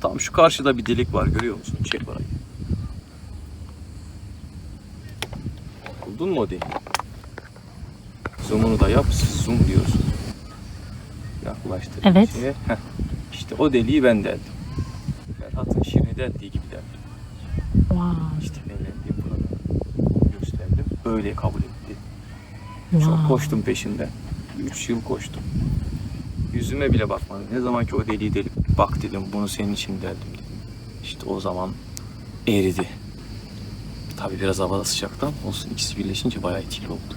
Tam şu karşıda bir delik var görüyor musun? Çek orayı. Buldun mu o deliği? Zoom'unu da yap. Zoom diyorsun. Yaklaştır. Evet. şeye. Heh. İşte o deliği ben deldim. Ferhat'ın şirini deldiği gibi deldim. Wow. İşte evlendiğim burada gösterdim. Öyle kabul etti. Çok wow. koştum peşinden. 3 yıl koştum. Yüzüme bile bakmadı. Ne zaman ki o deliği delip bak dedim bunu senin için deldim dedim. İşte o zaman eridi. Tabii biraz havada sıcaktan olsun ikisi birleşince bayağı etkili oldu.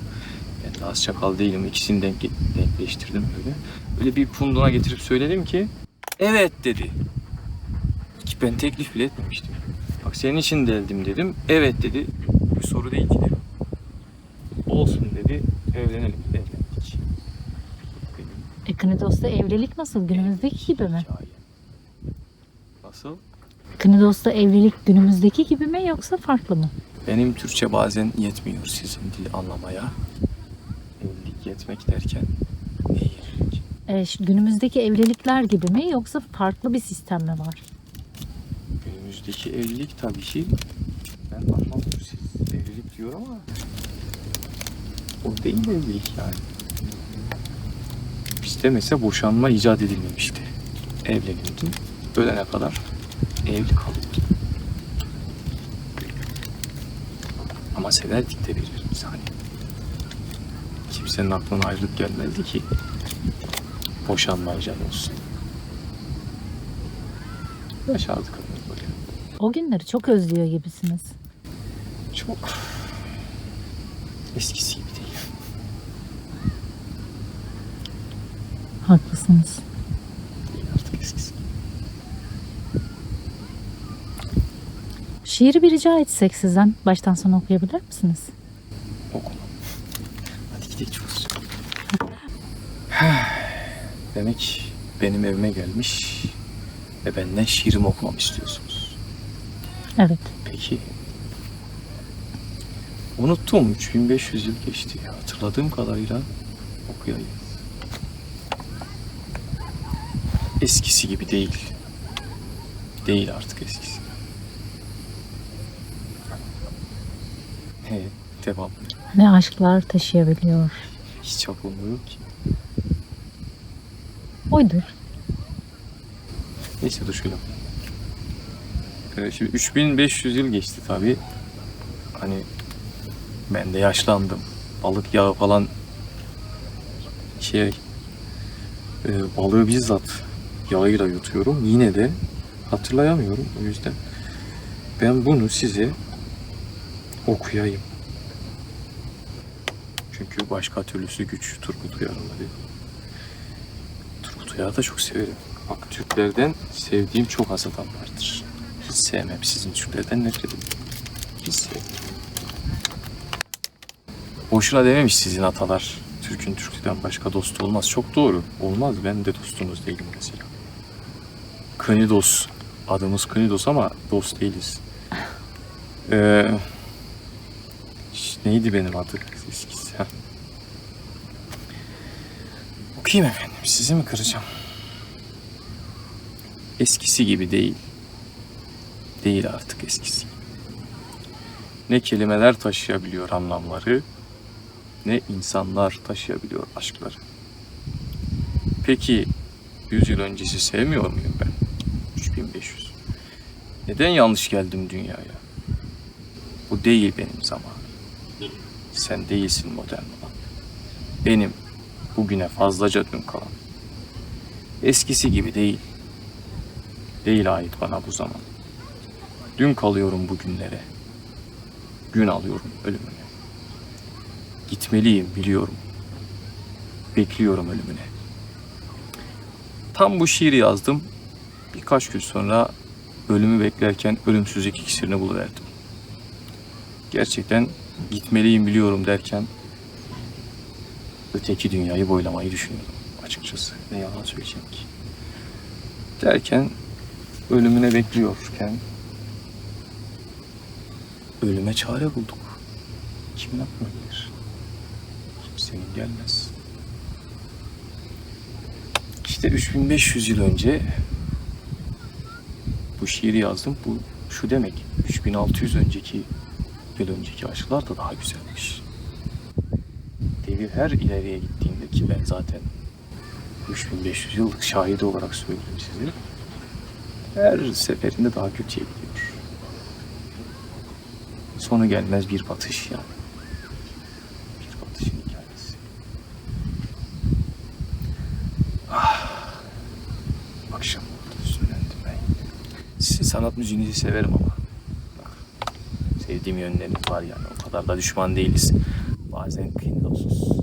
Ben az çakal değilim. İkisini denk, denkleştirdim böyle. Öyle bir punduna getirip söyledim ki evet dedi. Ki ben teklif bile etmemiştim. Bak senin için deldim dedim. Evet dedi. Bir soru değil ki dedim. Olsun dedi. Evlenelim. Evlendik. Benim Eknidos'ta evlilik nasıl? Günümüzdeki gibi mi? hikayem. Nasıl? Eknidos'ta evlilik günümüzdeki gibi mi yoksa farklı mı? Benim Türkçe bazen yetmiyor sizin dili anlamaya. Evlilik yetmek derken ne evlilik? E, şu günümüzdeki evlilikler gibi mi yoksa farklı bir sistem mi var? Günümüzdeki evlilik tabii ki ben anlamıyorum siz evlilik diyor ama o değil evlilik yani. Bizde mesela boşanma icat edilmemişti. Evleniyordun. Ölene kadar evli kalıyordun. Ama severdik de birbirimizi hani. Kimsenin aklına ayrılık gelmezdi ki boşanma icat olsun. Yaşardık öyle böyle. O günleri çok özlüyor gibisiniz. Çok eskisi gibi değil. Haklısınız. Değil artık eskisi gibi. Şiiri bir rica etsek sizden baştan sona okuyabilir misiniz? Okuma. Hadi gidelim çocuk. Demek benim evime gelmiş ve benden şiirimi okumamı istiyorsunuz. Evet. Peki. Unuttum. 3500 yıl geçti. Hatırladığım kadarıyla okuyayım. Eskisi gibi değil. Değil artık eskisi. Devam. Ne aşklar taşıyabiliyor. Hiç aklımda yok ki. Oydur. Neyse dur şöyle. Ee, şimdi 3500 yıl geçti tabi. Hani ben de yaşlandım. Balık yağı falan şey e, balığı bizzat yağıyla yutuyorum. Yine de hatırlayamıyorum. O yüzden ben bunu size okuyayım. Çünkü başka türlüsü güç Turgut Uyar'ın dedi. Turgut Uyar'ı da çok severim. Bak Türklerden sevdiğim çok az adam vardır. Hiç sevmem. Sizin Türklerden nefret ederim. Hiç sevmem. Boşuna dememiş sizin atalar. Türk'ün Türk'ten başka dostu olmaz. Çok doğru. Olmaz. Ben de dostunuz değilim mesela. Kınidos. Adımız Kınidos ama dost değiliz. Ee, ş- neydi benim adı? Eskisi. ha. Okuyayım efendim. Sizi mi kıracağım? eskisi gibi değil. Değil artık eskisi. Ne kelimeler taşıyabiliyor anlamları, ne insanlar taşıyabiliyor aşkları. Peki 100 yıl öncesi sevmiyor muyum ben? 3500. Neden yanlış geldim dünyaya? Bu değil benim zamanım. Sen değilsin modern olan. Benim bugüne fazlaca dün kalan. Eskisi gibi değil değil ait bana bu zaman. Dün kalıyorum bugünlere. Gün alıyorum ölümüne. Gitmeliyim biliyorum. Bekliyorum ölümüne. Tam bu şiiri yazdım. Birkaç gün sonra ölümü beklerken ölümsüzlük iksirini buluverdim. Gerçekten gitmeliyim biliyorum derken öteki dünyayı boylamayı düşünüyordum açıkçası. Ne yalan söyleyeceğim ki. Derken ölümüne bekliyorken ölüme çare bulduk. Kim yapmayabilir? Kimsenin gelmez. İşte 3500 yıl önce şiiri yazdım. Bu şu demek. 3600 önceki yıl önceki aşklar da daha güzelmiş. Devir her ileriye gittiğinde ki ben zaten 3500 yıllık şahidi olarak söylüyorum size. Her seferinde daha kötüye gidiyor. Sonu gelmez bir batış yani. Bir batışın hikayesi. Ah. Akşam oldu ben. Sanat müziğinizi severim ama. Sevdiğim yönleriniz var yani. O kadar da düşman değiliz. Bazen kıymetli